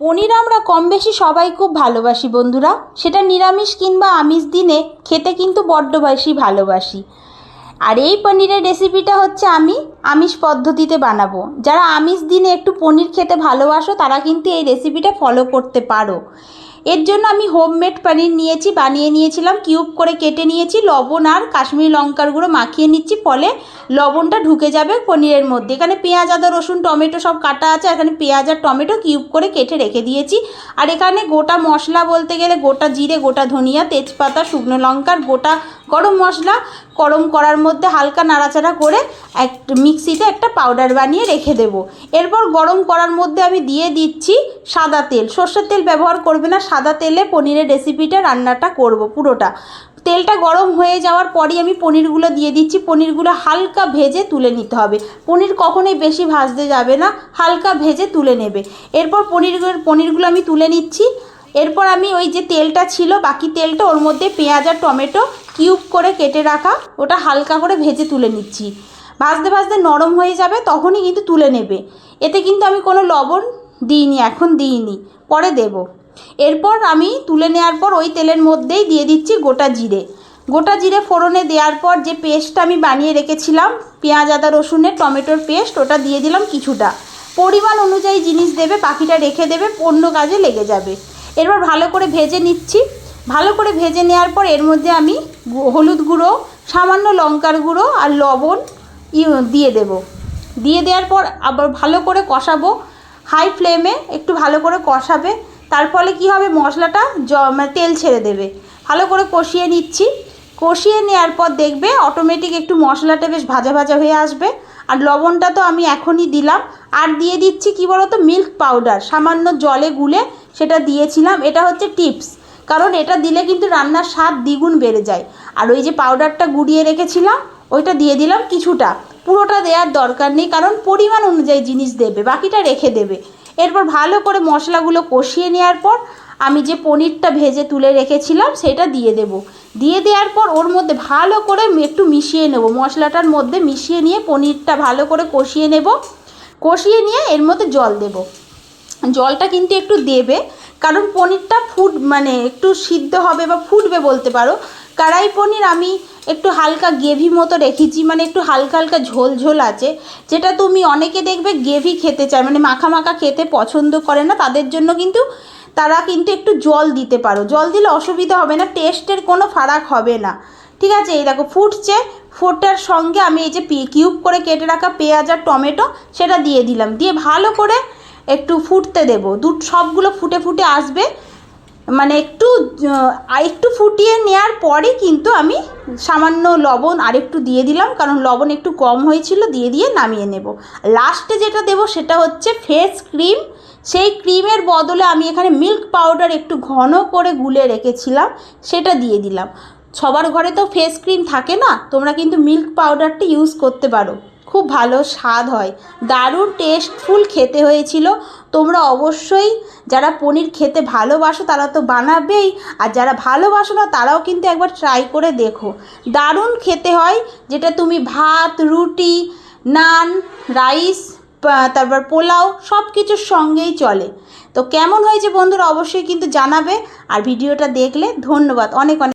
পনির আমরা কম বেশি সবাই খুব ভালোবাসি, বন্ধুরা। সেটা নিরামিষ কিংবা আমিষ দিনে খেতে কিন্তু বড্ড বেশি ভালোবাসি। আর এই পনিরের রেসিপিটা হচ্ছে আমি আমিষ পদ্ধতিতে বানাবো। যারা আমিষ দিনে একটু পনির খেতে ভালোবাসো, তারা কিন্তু এই রেসিপিটা ফলো করতে পারো। এর জন্য আমি হোমমেড পানির নিয়েছি, বানিয়ে নিয়েছিলাম কিউব করে কেটে নিয়েছি, লবণ আর কাশ্মীরি লঙ্কার গুঁড়ো মাখিয়ে নিচ্ছি, ফলে লবণটা ঢুকে যাবে পনিরের মধ্যে। এখানে পেঁয়াজ, আদা, রসুন, টমেটো সব কাটা আছে, এখানে পেঁয়াজ আর টমেটো কিউব করে কেটে রেখে দিয়েছি। আর এখানে গোটা মশলা বলতে গেলে গোটা জিরে, গোটা ধনিয়া, তেজপাতা, শুকনো লঙ্কার গোটা গরম মশলা গরম করার মধ্যে হালকা নাড়াচাড়া করে এক মিক্সিতে একটা পাউডার বানিয়ে রেখে দেবো। এরপর গরম করার মধ্যে আমি দিয়ে দিচ্ছি সাদা তেল। সর্ষের তেল ব্যবহার করবে না, সাদা তেলে পনিরের রেসিপিটা, রান্নাটা করব পুরোটা। তেলটা গরম হয়ে যাওয়ার পরই আমি পনিরগুলো দিয়ে দিচ্ছি। পনিরগুলো হালকা ভেজে তুলে নিতে হবে। পনির কখনোই বেশি ভাজতে যাবে না, হালকা ভেজে তুলে নেবে। এরপর পনিরগুলো পনিরগুলো আমি তুলে নিচ্ছি। এরপর আমি ওই যে তেলটা ছিল, বাকি তেলটা ওর মধ্যে পেঁয়াজ আর টমেটো কিউব করে কেটে রাখা, ওটা হালকা করে ভেজে তুলে নিচ্ছি। ভাজতে ভাজতে নরম হয়ে যাবে, তখনই কিন্তু তুলে নেবে। এতে কিন্তু আমি কোনো লবণ দিইনি, এখন দিইনি, পরে দেব। এরপর আমি তুলে নেওয়ার পর ওই তেলের মধ্যেই দিয়ে দিচ্ছি গোটা জিরে। গোটা জিরে ফোড়নে দেওয়ার পর যে পেস্টটা আমি বানিয়ে রেখেছিলাম, পেঁয়াজ, আদা, রসুনের, টমেটোর পেস্ট, ওটা দিয়ে দিলাম কিছুটা। পরিমাণ অনুযায়ী জিনিস দেবে পাখিটা রেখে দেবে, অন্য কাজে লেগে যাবে। এরপর ভালো করে ভেজে নিচ্ছি। ভালো করে ভেজে নেওয়ার পর এর মধ্যে আমি হলুদ গুঁড়ো, সামান্য লঙ্কার গুঁড়ো আর লবণ দিয়ে দেব। দিয়ে দেওয়ার পর আবার ভালো করে কষাবো। হাই ফ্লেমে একটু ভালো করে কষাবে। তার ফলে কী হবে? মশলাটা জ মানে তেল ছেড়ে দেবে। ভালো করে কষিয়ে নিচ্ছি। কষিয়ে নেওয়ার পর দেখবে অটোমেটিক একটু মশলাটা বেশ ভাজা ভাজা হয়ে আসবে। আর লবণটা তো আমি এখনই দিলাম। আর দিয়ে দিচ্ছি কি বলতো? মিল্ক পাউডার সামান্য জলে গুলে সেটা দিয়েছিলাম, এটা হচ্ছে টিপস। কারণ এটা দিলে কিন্তু রান্নার স্বাদ দ্বিগুণ বেড়ে যায়। আর ওই যে পাউডারটা গুঁড়িয়ে রেখেছিলাম, ওইটা দিয়ে দিলাম কিছুটা। পুরোটা দেওয়ার দরকার নেই, কারণ পরিমাণ অনুযায়ী জিনিস দেবে, বাকিটা রেখে দেবে। এরপর ভালো করে মশলাগুলো কষিয়ে নেওয়ার পর আমি যে পনিরটা ভেজে তুলে রেখেছিলাম, সেটা দিয়ে দেব। দিয়ে দেওয়ার পর ওর মধ্যে ভালো করে একটু মিশিয়ে নেব। মশলাটার মধ্যে মিশিয়ে নিয়ে পনিরটা ভালো করে কষিয়ে নেব। কষিয়ে নিয়ে এর মধ্যে জল দেব। জলটা কিন্তু একটু দেবে, কারণ পনিরটা ফুট মানে একটু সিদ্ধ হবে বা ফুটবে বলতে পারো। কড়াই পনির আমি একটু হালকা গ্রেভি মতো রেখেছি মানে একটু হালকা হালকা ঝোল ঝোল আছে। যেটা তুমি অনেকে দেখবে গ্রেভি খেতে চায় মানে মাখা মাখা খেতে পছন্দ করে না, তাদের জন্য কিন্তু তারা কিন্তু একটু জল দিতে পারো। জল দিলে অসুবিধা হবে না টেস্টের কোনো ফারাক হবে না। ঠিক আছে? এই দেখো, ফুটছে, ফোটার সঙ্গে আমি এই যে কিউব করে কেটে রাখা পেঁয়াজ আর টমেটো, সেটা দিয়ে দিলাম। দিয়ে ভালো করে একটু ফুটতে দেবো। দু, সবগুলো ফুটে ফুটে আসবে। মানে একটু একটু ফুটিয়ে নেওয়ার পরে কিন্তু আমি সামান্য লবণ আর একটু দিয়ে দিলাম, কারণ লবণ একটু কম হয়েছিল, দিয়ে দিয়ে নামিয়ে নেব। লাস্টে যেটা দেব সেটা হচ্ছে ফেস ক্রিম। সেই ক্রিমের বদলে আমি এখানে মিল্ক পাউডার একটু ঘন করে গুলে রেখেছিলাম, সেটা দিয়ে দিলাম। সবার ঘরে তো ফেস ক্রিম থাকে না, তোমরা কিন্তু মিল্ক পাউডারটা ইউজ করতে পারো। খুব ভালো স্বাদ হয়। দারুণ টেস্টফুল খেতে হয়েছিল। তোমরা অবশ্যই যারা পনির খেতে ভালোবাসো তারা তো বানাবেই, আর যারা ভালোবাসো না তারাও কিন্তু একবার ট্রাই করে দেখো। দারুণ খেতে হয়, যেটা তুমি ভাত, রুটি, নান রাইস তারপর পোলাও সব কিছুর সঙ্গেই চলে। তো কেমন হয়েছে বন্ধুরা অবশ্যই কিন্তু জানাবে, আর ভিডিওটা দেখলে ধন্যবাদ। অনেক অনেক